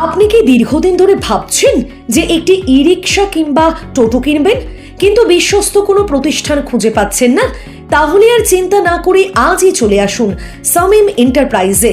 আপনি কি দীর্ঘদিন ধরে ভাবছেন যে একটি ই রিক্সা কিংবা টোটো কিনবেন? কিন্তু বিশ্বস্ত কোনো প্রতিষ্ঠান খুঁজে পাচ্ছেন না? তাহলে আর চিন্তা না করে আজই চলে আসুন সামিম এন্টারপ্রাইজে।